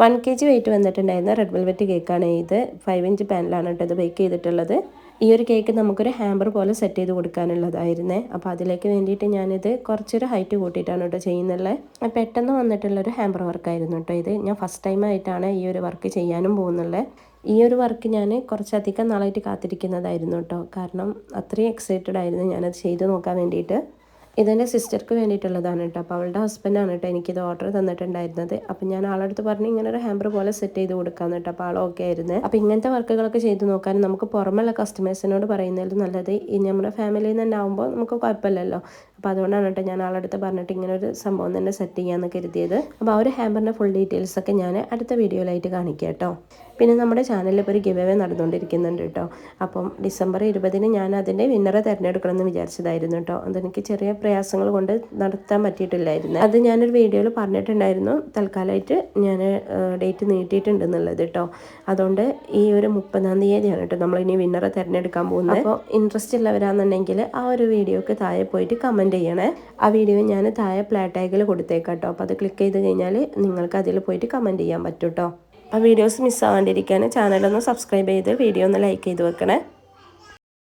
One K G weight വന്നിട്ടുണ്ടായിരുന്ന red velvet കേക്കാണ് ഇത്. ഫൈവ് ഇഞ്ച് പാനലാണ് കേട്ടോ ഇത് ബേക്ക് ചെയ്തിട്ടുള്ളത്. ഈ ഒരു കേക്ക് നമുക്കൊരു ഹാമ്പർ പോലെ സെറ്റ് ചെയ്ത് കൊടുക്കാനുള്ളതായിരുന്നേ. അപ്പോൾ അതിലേക്ക് വേണ്ടിയിട്ട് ഞാനിത് കുറച്ചൊരു ഹൈറ്റ് കൂട്ടിയിട്ടാണ് കേട്ടോ ചെയ്യുന്നുള്ളത് പെട്ടെന്ന് വന്നിട്ടുള്ളൊരു ഹാമ്പർ വർക്കായിരുന്നു കേട്ടോ ഇത്. ഞാൻ ഫസ്റ്റ് ടൈം ആയിട്ടാണ് ഈ ഒരു വർക്ക് ചെയ്യാനും പോകുന്നുള്ളത് ഈ ഒരു വർക്ക് ഞാൻ കുറച്ചധികം നാളായിട്ട് കാത്തിരിക്കുന്നതായിരുന്നു കേട്ടോ. കാരണം അത്രയും എക്സൈറ്റഡ് ആയിരുന്നു ഞാനത് ചെയ്ത് നോക്കാൻ വേണ്ടിയിട്ട്. ഇതെന്റെ സിസ്റ്റർക്ക് വേണ്ടിയിട്ടുള്ളതാണ് കേട്ടോ. അപ്പോൾ അവളുടെ ഹസ്ബൻഡാണ് കേട്ടോ എനിക്കിത് ഓർഡർ തന്നിട്ടുണ്ടായിരുന്നത്. അപ്പോൾ ഞാൻ ആളടുത്ത് പറഞ്ഞ് ഇങ്ങനെ ഒരു ഹാമ്പർ പോലെ സെറ്റ് ചെയ്ത് കൊടുക്കാമെന്ന് കേട്ടോ. അപ്പോൾ ആൾ ഓക്കെ ആയിരുന്നു. അപ്പോൾ ഇങ്ങനത്തെ വർക്കുകളൊക്കെ ചെയ്ത് നോക്കാൻ നമുക്ക് പുറമുള്ള കസ്റ്റമേഴ്സിനോട് പറയുന്നതിൽ നല്ലത് ഈ നമ്മുടെ ഫാമിലിയിൽ നിന്ന് തന്നെ ആകുമ്പോൾ നമുക്ക് കുഴപ്പമില്ലല്ലോ. അപ്പോൾ അതുകൊണ്ടാണ് കേട്ടോ ഞാൻ ആളടുത്ത് പറഞ്ഞിട്ട് ഇങ്ങനെ ഒരു സംഭവം തന്നെ സെറ്റ് ചെയ്യാമെന്ന് കരുതിയത്. അപ്പോൾ ആ ഒരു ഹാമ്പറിന്റെ ഫുൾ ഡീറ്റെയിൽസൊക്കെ ഞാൻ അടുത്ത വീഡിയോയിലായിട്ട് കാണിക്കാം കേട്ടോ. പിന്നെ നമ്മുടെ ചാനലിൽ ഇപ്പോൾ ഒരു ഗിവ് അവേ നടന്നുകൊണ്ടിരിക്കുന്നുണ്ട് കേട്ടോ. അപ്പം ഡിസംബർ ഇരുപതിന് ഞാൻ അതിന്റെ വിന്നറെ തിരഞ്ഞെടുക്കണമെന്ന് വിചാരിച്ചതായിരുന്നു കേട്ടോ. അതെനിക്ക് ചെറിയ പ്രയാസങ്ങൾ കൊണ്ട് നടത്താൻ പറ്റിയിട്ടില്ലായിരുന്നു. അത് ഞാനൊരു വീഡിയോയിൽ പറഞ്ഞിട്ടുണ്ടായിരുന്നു. തൽക്കാലമായിട്ട് ഞാൻ ഡേറ്റ് നീട്ടിയിട്ടുണ്ട് എന്നുള്ളത് കേട്ടോ. അതുകൊണ്ട് ഈ ഒരു മുപ്പതാം തീയതിയാണ് കേട്ടോ നമ്മളിനി വിന്നറെ തിരഞ്ഞെടുക്കാൻ പോകുന്നത്. അപ്പോൾ ഇൻട്രസ്റ്റ് ഉള്ളവരാണെന്നുണ്ടെങ്കിൽ ആ ഒരു വീഡിയോക്ക് താഴെ പോയിട്ട് കമന്റ് ചെയ്യണേ. ആ വീഡിയോ ഞാൻ താഴെ പ്ലേ ടാഗിൽ കൊടുത്തേക്കാം കേട്ടോ അപ്പോൾ അത് ക്ലിക്ക് ചെയ്ത് കഴിഞ്ഞാൽ നിങ്ങൾക്ക് അതിൽ പോയിട്ട് കമന്റ് ചെയ്യാൻ പറ്റും കേട്ടോ ആ വീഡിയോസ് മിസ്സാവാണ്ടിരിക്കാൻ ചാനലൊന്ന് സബ്സ്ക്രൈബ് ചെയ്ത് വീഡിയോ ഒന്ന് ലൈക്ക് ചെയ്ത് വെക്കണേ.